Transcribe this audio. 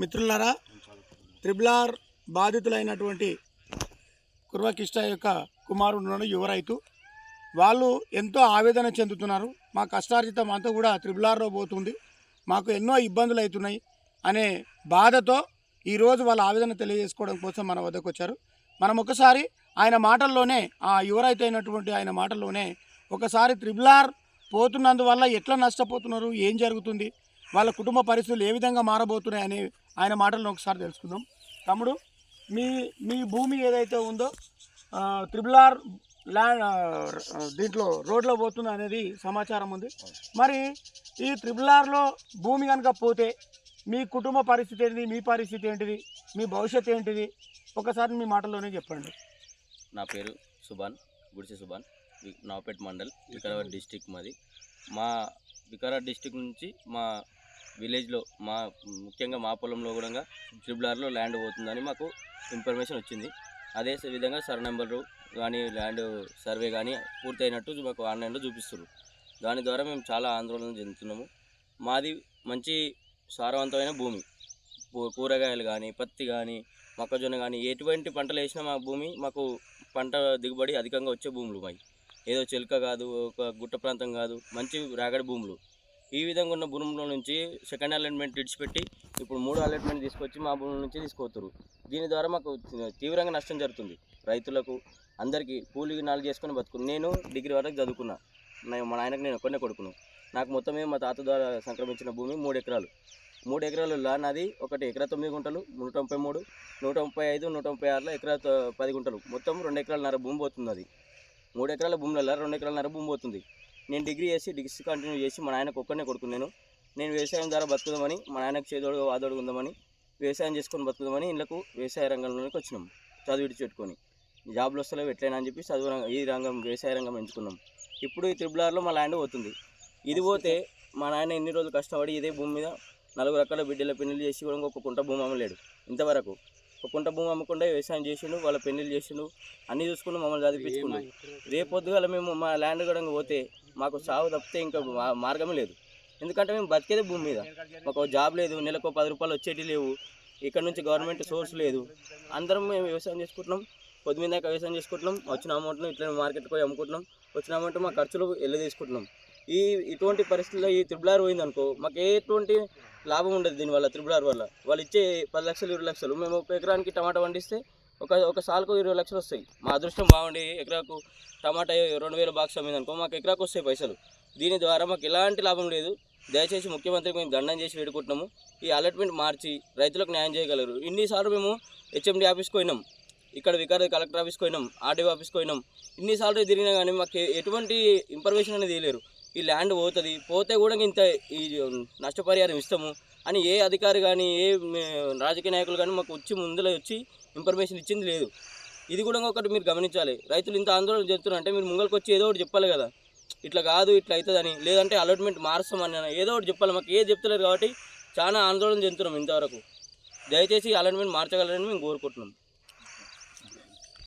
మిత్రులారా triple R బాధితులైనటువంటి కుర్వకిష్ట యొక్క కుమారుడు యువ రైతు. వాళ్ళు ఎంతో ఆవేదన చెందుతున్నారు. మా కష్టార్జితం అంతా కూడా త్రిబులార్లో పోతుంది. మాకు ఎన్నో ఇబ్బందులు అవుతున్నాయి అనే బాధతో ఈరోజు వాళ్ళ ఆవేదన తెలియజేసుకోవడం కోసం మన వద్దకు వచ్చారు. మనం ఒకసారి ఆయన మాటల్లోనే ఆ యువ రైతు అయినటువంటి ఆయన మాటల్లోనే ఒకసారి త్రిబుల్ ఆర్ పోతున్నందువల్ల ఎట్లా నష్టపోతున్నారు? ఏం జరుగుతుంది? వాళ్ళ కుటుంబ పరిస్థితులు ఏ విధంగా మారబోతున్నాయి అని ఆయన మాటలను ఒకసారి తెలుసుకుందాం. తమ్ముడు మీ మీ భూమి ఏదైతే ఉందో త్రిబుల్ ఆర్ ల్యాండ్ దీంట్లో రోడ్లో పోతుంది అనేది సమాచారం ఉంది. మరి ఈ త్రిబుల్ ఆర్లో భూమి కనుక పోతే మీ కుటుంబ పరిస్థితి ఏంటిది మీ పరిస్థితి ఏంటిది మీ భవిష్యత్తు ఏంటిది? ఒకసారి మీ మాటల్లోనే చెప్పండి. నా పేరు సుభాన్ గుడిసె సుభాన్ వి- నవపేట్ మండల్ వికారాబాద్ డిస్టిక్ మాది. మా వికారాబాద్ డిస్టిక్ నుంచి మా విలేజ్లో మా ముఖ్యంగా మా పొలంలో కూడా ట్రిపుల్ ఆర్లో ల్యాండ్ పోతుందని మాకు ఇన్ఫర్మేషన్ వచ్చింది. అదే విధంగా సర్ నెంబరు కానీ ల్యాండ్ సర్వే కానీ పూర్తయినట్టు మాకు ఆన్లైన్లో చూపిస్తున్నారు దాని ద్వారా మేము చాలా ఆందోళన చెందుతున్నాము. మాది మంచి సారవంతమైన భూమి. కూరగాయలు కానీ పత్తి కానీ మొక్కజొన్న కానీ ఎటువంటి పంటలు వేసినా మా భూమి మాకు పంట దిగుబడి అధికంగా వచ్చే భూములు మావి ఏదో చెలుక కాదు ఒక గుట్ట ప్రాంతం కాదు మంచి రాగడి భూములు. ఈ విధంగా ఉన్న భూముల నుంచి సెకండ్ అలైన్మెంట్ విడిచిపెట్టి ఇప్పుడు మూడో అలైన్మెంట్ తీసుకొచ్చి మా భూముల నుంచి తీసుకుపోతారు దీని ద్వారా మాకు తీవ్రంగా నష్టం జరుగుతుంది. రైతులకు అందరికీ కూలి నాలుగు చేసుకొని బతుకుని నేను డిగ్రీ వరకు చదువుకున్నా. మా నాయనకు నేను ఒక్కనే కొడుకును. నాకు మొత్తమే మా తాత ద్వారా సంక్రమించిన భూమి మూడు ఎకరాలు. మూడు ఎకరాలలో నాది ఒకటి ఎకరా తొమ్మిది గుంటలు నూట ముప్పై మూడు నూట ముప్పై ఐదు నూట ముప్పై ఆరులో ఎకరా పది గుంటలు. మొత్తం రెండు ఎకరాలన్నర భూమి పోతుంది అది మూడు ఎకరాల భూములలో రెండు ఎకరాలన్నర భూమి పోతుంది. నేను డిగ్రీ చేసి డిగ్రీ కంటిన్యూ చేసి మా నాయనకు ఒక్కనే కొడుకున్నాను నేను. వ్యవసాయం ద్వారా బతుకుదామని మా నాయనకు చేదోడు వాదోడుగా ఉందామని వ్యవసాయం చేసుకొని బతుకుదామని ఇళ్ళకు వ్యవసాయ రంగంలోకి వచ్చినాం. చదువు విడిచిపెట్టుకొని. జాబ్లు వస్తలేవు ఎట్లయినా అని చెప్పి చదువు రంగం- ఈ రంగం వ్యవసాయ రంగం ఎంచుకున్నాం. ఇప్పుడు ఈ త్రిబుల్ ఆర్లో మా ల్యాండ్ పోతుంది. ఇది పోతే మా నాయన ఎన్ని రోజులు కష్టపడి ఇదే భూమి మీద నలుగురు రకాల బిడ్డల పెళ్ళి చేసి కూడా ఒక కుంట భూమి అమ్మలేడు. ఇంతవరకు కుంట భూమి అమ్మకుండా వ్యవసాయం చేసిండు వాళ్ళ పెళ్ళిళ్ళు చేసిండు అన్నీ చూసుకుని మమ్మల్ని చదివించుకున్నాడు రేపు పొద్దుగాల మేము మా ల్యాండ్ కూడా పోతే మాకు సాగు తప్పితే ఇంకా మార్గమే లేదు. ఎందుకంటే మేము బతికేదే భూమి మీద. మాకు జాబ్ లేదు నెలకు పది రూపాయలు వచ్చేటి లేవు. ఇక్కడ నుంచి గవర్నమెంట్ సోర్స్ లేదు. అందరం మేము వ్యవసాయం చేసుకుంటున్నాం పొద్దు దాకా వ్యవసాయం చేసుకుంటున్నాం వచ్చిన అమౌంట్ను ఇట్లా మార్కెట్కి పోయి అమ్ముకుంటున్నాం వచ్చిన అమౌంట్ మా ఖర్చులు వెళ్ళ తీసుకుంటున్నాం. ఈ ఇటువంటి పరిస్థితుల్లో ఈ త్రిబుల్ ఆర్ పోయిందనుకో మాకు ఎటువంటి లాభం ఉండదు దీనివల్ల త్రిబుల్ ఆర్ వల్ల. వాళ్ళు ఇచ్చే పది లక్షలు ఇరవై లక్షలు. మేము ఒక ఎకరానికి టమాటా పండిస్తే ఒక ఒక సాల్కు ఇరవై లక్షలు వస్తాయి. మా అదృష్టం బాగుండి ఎకరాకు టమాటా రెండు వేల బాక్స్ అమ్మింది అనుకో మాకు ఎకరాకు వస్తాయి పైసలు. దీని ద్వారా మాకు ఎలాంటి లాభం లేదు. దయచేసి ముఖ్యమంత్రికి మేము దండం చేసి వేడుకుంటున్నాము. ఈ అలర్ట్మెంట్ మార్చి రైతులకు న్యాయం చేయగలరు. ఇన్నిసార్లు మేము హెచ్ఎండి ఆఫీస్కి పోయినాం. ఇక్కడ వికార కలెక్టర్ ఆఫీస్కి పోయినాం ఆర్డీఓ ఆఫీస్కి పోయినాం. ఇన్నిసార్లు తిరిగినా కానీ మాకు ఎటువంటి ఇన్ఫర్మేషన్ అనేది తెలియరు ఈ ల్యాండ్ పోతుంది. పోతే కూడా ఇంత ఈ నష్టపరిహారం ఇస్తాము అని ఏ అధికారి కానీ ఏ రాజకీయ నాయకులు కానీ మాకు వచ్చి ముందులో వచ్చి ఇన్ఫర్మేషన్ ఇచ్చింది లేదు. ఇది కూడా ఒకటి మీరు గమనించాలి. రైతులు ఇంత ఆందోళన చెప్తున్నారు అంటే మీరు ముంగల్కి వచ్చి ఏదో ఒకటి చెప్పాలి కదా. ఇట్లా కాదు ఇట్లా అవుతుందని. లేదంటే అలాట్మెంట్ మారుస్తామని ఏదో ఒకటి చెప్పాలి. మాకు ఏది చెప్తలేరు కాబట్టి చాలా ఆందోళన చెందుతున్నాం ఇంతవరకు. దయచేసి అలాట్మెంట్ మార్చగలరని మేము కోరుకుంటున్నాం.